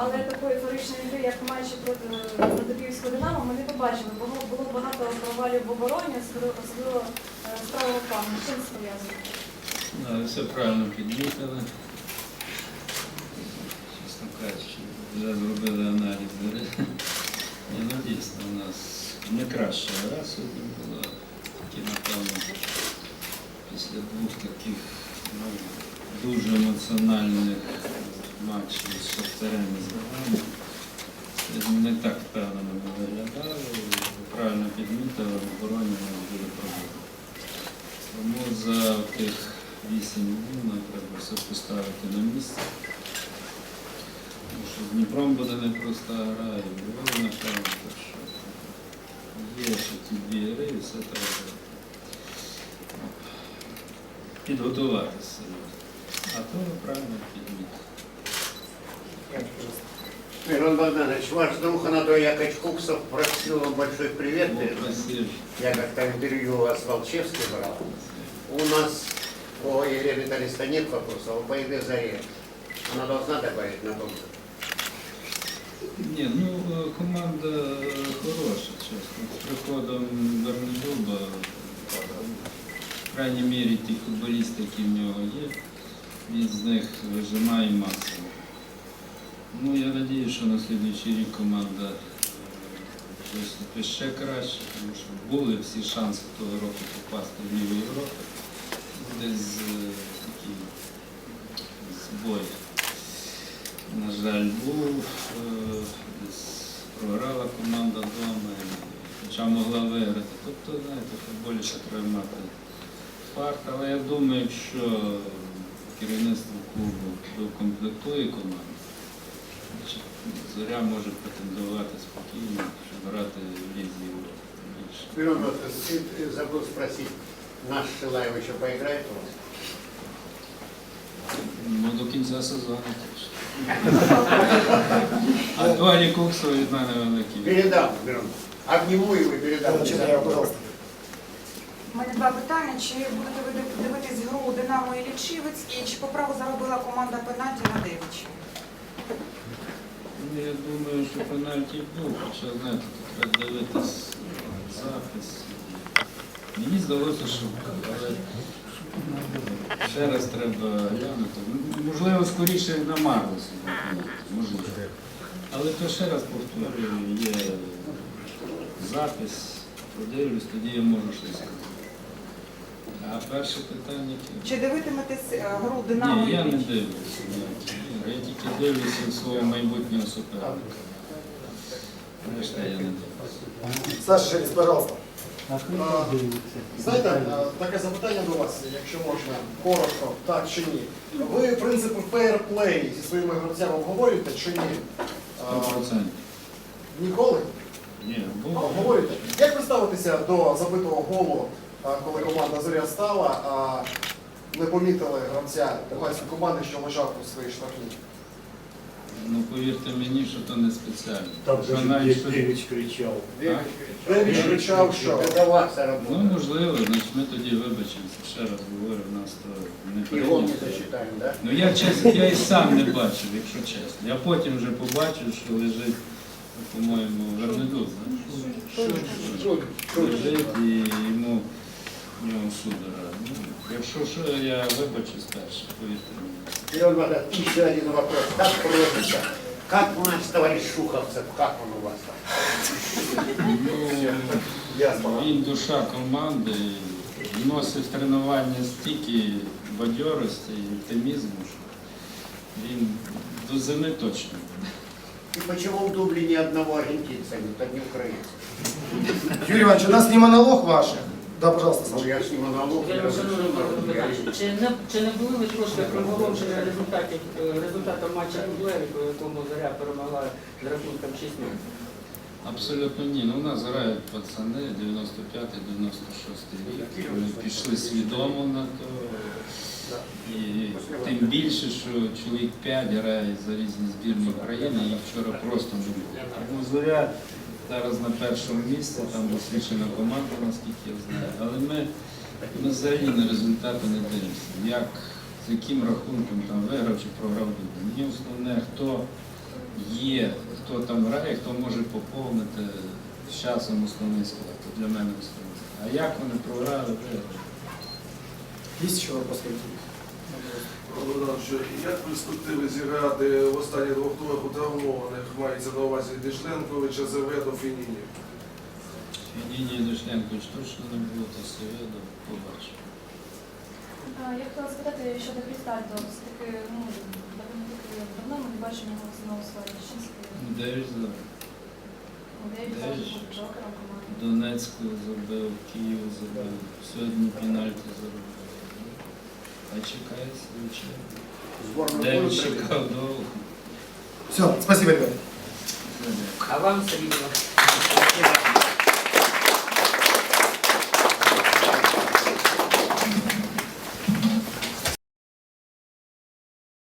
але такої ейфоричної гри, як матчі проти проти Динамо, ми не побачили. Було, було багато провалів в обороні, особливо е, з правого плану. Чим це пов'язано? Да, все правильно підмітили. Чесно кажучи, вже зробили аналіз. Ні, ну дійсно, у нас не краща гра сьогодні була. Такі, напевно, після двох таких ну, дуже емоціональних матчів з Шахтарем і з. Не так впевнено ми виглядали. Правильно підмітили, в обороні у нас були проблеми. Тому за тих вісім днів нам треба все поставити на місце. Тому що з Дніпром буде непроста гра, і Львові, напевно, так що є ще ті дві гри, і все треба підготуватися. А то ви правильно підмітили. Мирон Богданович, ваш друг Анатолий Яковлевич Куксов просил вам большой привет. Бог просив, Я как-то интервью у вас в Волчевске брал. У нас по игре металлиста нет вопросов, а по игре заре. Она должна добавить на том. Ні, ну е, команда е, хороша, чесно. З приходом Вернедуба, в крайній мірі ті футболісти, які в нього є, він з них вижимає максимум. Надію, що на слідуючий рік команда е, виступить ще краще, тому що були всі шанси того року попасти в Лігу Європи. Десь е, такий збой на жаль, був. е, Десь програла команда вдома, хоча могла виграти. Тобто, знаєте, футболі ще треба мати фарт. Але я думаю, якщо керівництво клубу докомплектує команду, зоря може претендувати спокійно, щоб грати в лізі э, забыл спросить, наш Шилаев еще поиграет у вас? Ну, до кінця сезону теж. А Толі Куксов від мене великий. Передам, Мирон. Обниму его и передам. Пожалуйста. У мене два питання. Чи будете ви дивитись гру Динамо і Лічівець, і чи по праву заробила команда пенальті на Девичі? Ну, Я думаю, що пенальті був, хоча знаєте, тут треба дивитись запис. Мені здалося, що але ще раз треба глянути. Ну, Можливо, скоріше на Марлесі, можливо. Але то ще раз повторюю, є запис, подивлюсь, тоді я можу щось сказати. А перше питання? Чи дивитиметесь е, гру Динамо Ні, я не дивлюся. ні. Тільки дивлюся свого майбутнього суперника. Саша Шеріс, пожалуйста. Знаєте, е, таке запитання до вас, якщо можна, коротко, так чи ні. Ви принципи фейерплей зі своїми гравцями обговорюєте чи ні? Сто Е, процентів. Ніколи? Ні, було. Обговорюєте? Як ви ставитеся до забитого голу, коли команда зоря стала, а не помітили гравця команди, що лежав у своїй штрафній? Ну повірте мені, що то не спеціально. Що же навіть що- Девич кричал. Так? Кричав, що Это ваша Ну работа. можливо, значить ми тоді вибачимося. Ще раз говорю, в нас то не И гол не прийнято. засчитаем, да? Ну я чесно, я і сам не бачив, якщо чесно. Я потім вже побачив, що лежить, по-моєму, Вернедуз. Лежить і йому нього судора. Ну, якщо що, я вибачусь перше, повірте мені. Мирон Богданович, еще один вопрос. Как прозвище? Как наш товарищ Шуховцев, как он у вас там? Ну, він душа команди, і вносить в тренування стільки бадьорості і оптимізму, що він до зими точно. И почему в дубле ни одного аргентинца нет, одни украинцы? Юрий Иванович, у нас не монолог ваш. Да, пожалуйста, Ну, Саша. я ж не монолог, я говорить. Михайлович, Чи не, чи не були ви трошки приголомшені результатів, е, результатом матча дублерів, по якому Заря перемогла з рахунком 6 Абсолютно ні. Ну, у нас грають пацани 95-96 рік. Вони пішли свідомо на то. І тим більше, що чоловік 5 грає за різні збірні України, їх вчора просто не було. Тому зоря зараз на першому місці, там досвідчена команда, наскільки я знаю. Але ми, ми взагалі на результати не дивимося. Як, з яким рахунком там виграв чи програв Дубин. Мені основне, хто є, хто там грає, хто може поповнити з часом основний склад. Це для мене основний. А як вони програли, вже Есть еще вопросы? Як перспективи зіграти в останніх двох турах у травмованих мається на увазі Дишленковича, Зеведо, Фінінів? Федіння Дошленкович точно не було, то Севєдо побачив. Я хотіла спитати щодо Крістальдо. Все-таки, ну, давно ми не бачимо його знову. Чим? Дев'ять забив. Дев'ять завжди був джокером команди. Донецьку забив, Київ забив, сьогодні пенальті заробив. А свічі. Сборную Дев'ять будут проверять? Все, спасибо, ребята. А вам Сергій.